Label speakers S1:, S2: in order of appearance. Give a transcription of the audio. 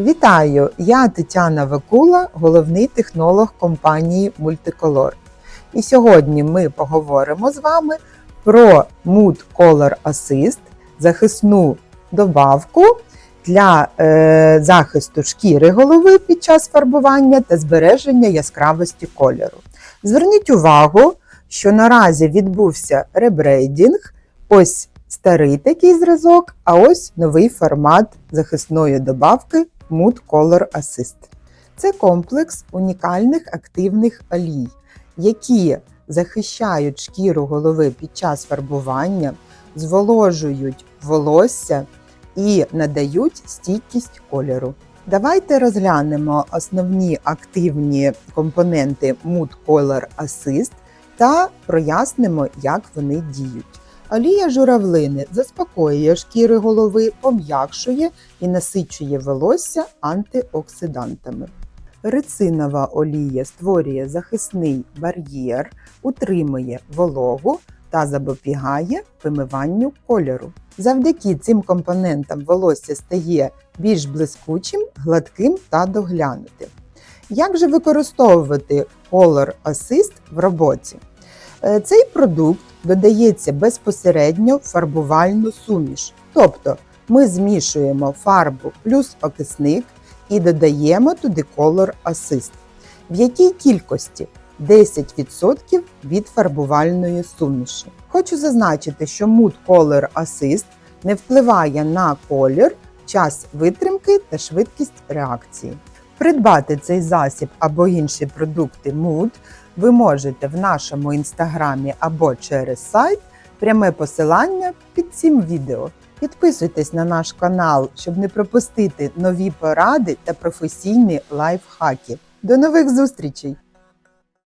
S1: Вітаю! Я Тетяна Вакула, головний технолог компанії Multicolor. І сьогодні ми поговоримо з вами про Mood Color Assist, захисну добавку для е, захисту шкіри голови під час фарбування та збереження яскравості кольору. Зверніть увагу, що наразі відбувся ребрейдінг. Ось старий такий зразок, а ось новий формат захисної добавки Mood Color Assist. Це комплекс унікальних активних олій, які захищають шкіру голови під час фарбування, зволожують волосся і надають стійкість кольору. Давайте розглянемо основні активні компоненти Mood Color Assist та прояснимо, як вони діють. Олія журавлини заспокоює шкіри голови, пом'якшує і насичує волосся антиоксидантами. Рицинова олія створює захисний бар'єр, утримує вологу та запобігає вимиванню кольору. Завдяки цим компонентам волосся стає більш блискучим, гладким та доглянутим. Як же використовувати Color Assist в роботі? Е, Цей продукт додається безпосередньо фарбувальну суміш. Тобто ми змішуємо фарбу плюс окисник і додаємо туди Color Assist. В якій кількості? 10% від фарбувальної суміші. Хочу зазначити, що Mood Color Assist не впливає на колір, час витримки та швидкість реакції. Придбати цей засіб або інші продукти Mood ви можете в нашому інстаграмі або через сайт. Пряме посилання під цим відео. Підписуйтесь на наш канал, щоб не пропустити нові поради та професійні лайфхаки. До нових зустрічей!